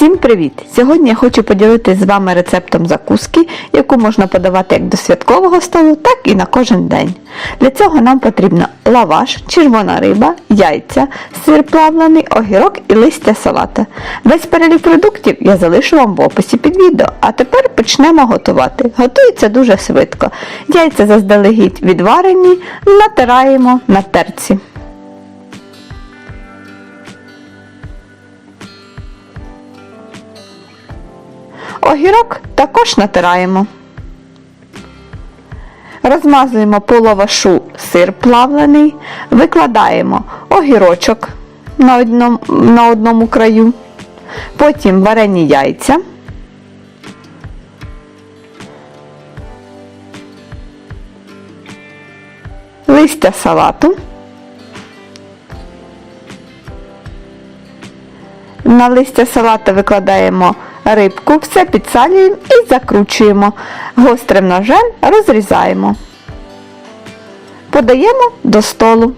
Всім привіт! Сьогодні я хочу поділитися з вами рецептом закуски, яку можна подавати як до святкового столу, так і на кожен день. Для цього нам потрібно лаваш, червона риба, яйця, сир плавлений, огірок і листя салата. Весь перелік продуктів я залишу вам в описі під відео. А тепер почнемо готувати. Готується дуже швидко. Яйця заздалегідь відварені, натираємо на терці. Огірок також натираємо. Розмазуємо по лавашу сир плавлений, викладаємо огірочок на одному, на одному краю, потім варені яйця. Листя салату. На листя салата викладаємо рибку, все підсалюємо і закручуємо. Гострим ножем розрізаємо. Подаємо до столу.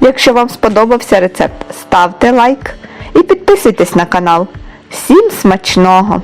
Якщо вам сподобався рецепт, ставте лайк і підписуйтесь на канал. Всім смачного!